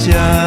찾아.